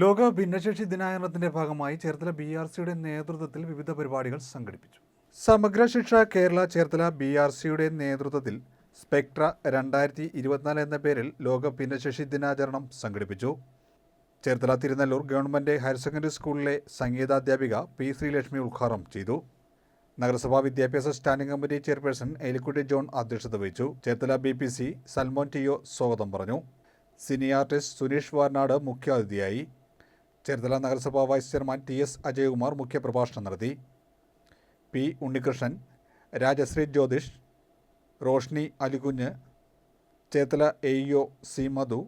ലോക ഭിന്നശേഷി ദിനാചരണത്തിന്റെ ഭാഗമായി ചേർത്തല ബി ആർ സിയുടെ നേതൃത്വത്തിൽ വിവിധ പരിപാടികൾ സംഘടിപ്പിച്ചു. സമഗ്ര ശിക്ഷ കേരള ചേർത്തല ബി ആർ സിയുടെ നേതൃത്വത്തിൽ സ്പെക്ട്ര രണ്ടായിരത്തി ഇരുപത്തിനാല് എന്ന പേരിൽ ലോക ഭിന്നശേഷി ദിനാചരണം സംഘടിപ്പിച്ചു. Cherthala Thirunellur government higher secondary സ്കൂളിലെ സംഗീതാധ്യാപിക പി ശ്രീലക്ഷ്മി ഉദ്ഘാടനം ചെയ്തു. നഗരസഭാ വിദ്യാഭ്യാസ standing committee chairperson Elikutty John അധ്യക്ഷത വഹിച്ചു. Cherthala B P C Salmon ടിയോ സ്വാഗതം പറഞ്ഞു. സിനി ആർട്ടിസ്റ്റ് സുനീഷ് വാർനാട് മുഖ്യാതിഥിയായി. ചേർത്തല നഗരസഭാ vice chairman T S Ajayakumar മുഖ്യപ്രഭാഷണം നടത്തി. P Unnikrishnan Rajasree Jyothish Roshni Alikunju Cherthala A EO C Madhu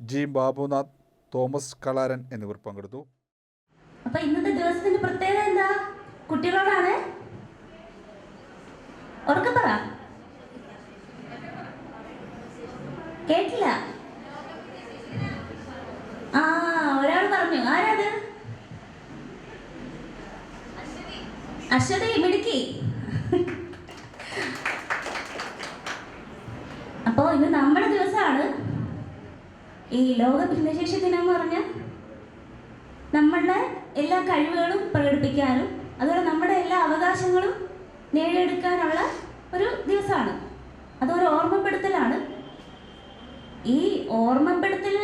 G Babunath Thomas Kalaran എന്നിവർ പങ്കെടുത്തു. അപ്പൊ ഇന്നത്തെ ദിവസത്തിന്റെ പ്രത്യേകത എന്താ? കുട്ടികളോടാണ്? പറ. കേട്ടില്ല? അശ്വതി മിടുക്കി അപ്പോ ഇന്ന് നമ്മുടെ ദിവസമാണ്. ഈ ലോക ഭിന്നശേഷി ദിനം എന്ന് പറഞ്ഞാൽ നമ്മളുടെ എല്ലാ കഴിവുകളും പ്രകടിപ്പിക്കാനും അതുപോലെ നമ്മുടെ എല്ലാ അവകാശങ്ങളും നേടിയെടുക്കാനുള്ള ഒരു ദിവസമാണ്. അതൊരു ഓർമ്മപ്പെടുത്തലാണ്. ഈ ഓർമ്മപ്പെടുത്തൽ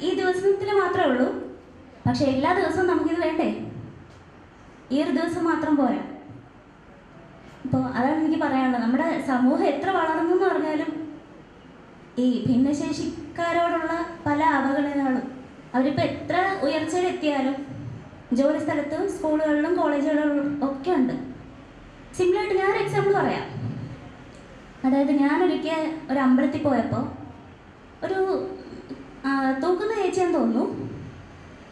ഈ ദിവസത്തിൽ മാത്രമേ ഉള്ളൂ. പക്ഷെ എല്ലാ ദിവസവും നമുക്കിത് വേണ്ടേ? ഈ ഒരു ദിവസം മാത്രം പോരാ. അപ്പോൾ അതാണ് എനിക്ക് പറയാനുള്ളത്. നമ്മുടെ സമൂഹം എത്ര വളർന്നു എന്ന് പറഞ്ഞാലും ഈ ഭിന്നശേഷിക്കാരോടുള്ള പല അവഗണനകളും അവരിപ്പോൾ എത്ര ഉയർച്ചയിലെത്തിയാലും ജോലി സ്ഥലത്തും സ്കൂളുകളിലും കോളേജുകളിലും ഒക്കെ ഉണ്ട്. സിമ്പിളായിട്ട് ഞാനൊരു എക്സാമ്പിൾ പറയാം. അതായത് ഞാനൊരിക്കൽ ഒരു അമ്പലത്തിൽ പോയപ്പോൾ ഒരു തൂക്കുന്ന ചേച്ചിയെന്ന് തോന്നുന്നു.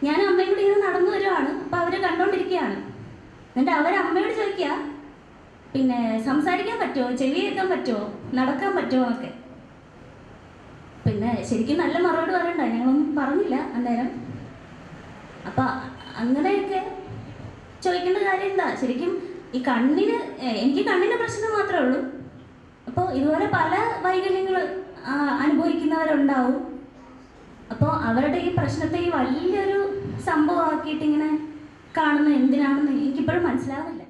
ഞാൻ അമ്മയും കൂടി ഇങ്ങനെ നടന്നു വരുവാണ്. അപ്പോൾ അവർ കണ്ടുകൊണ്ടിരിക്കുകയാണ് എന്നിട്ട് അവർ അമ്മയോട് ചോദിക്കുക പിന്നെ സംസാരിക്കാൻ പറ്റുമോ ചെവി കേൾക്കാൻ പറ്റുമോ നടക്കാൻ പറ്റുമോ എന്നൊക്കെ. പിന്നെ ശരിക്കും നല്ല മറുപടി പറയണ്ട. ഞങ്ങളൊന്നും പറഞ്ഞില്ല അന്നേരം. അപ്പം അങ്ങനെയൊക്കെ ചോദിക്കേണ്ട കാര്യം എന്താ? ശരിക്കും ഈ കണ്ണിന് എനിക്ക് കണ്ണിന്റെ പ്രശ്നം മാത്രമേ ഉള്ളൂ. അപ്പോൾ ഇതുപോലെ പല വൈകല്യങ്ങൾ അനുഭവിക്കുന്നവരുണ്ടാവും. അപ്പോൾ അവരുടെ ഈ പ്രശ്നത്തെ ഈ വലിയൊരു സംഭവമാക്കിയിട്ട് ഇങ്ങനെ കാണുന്നത് എന്തിനാണെന്ന് എനിക്കിപ്പോഴും മനസ്സിലാവില്ല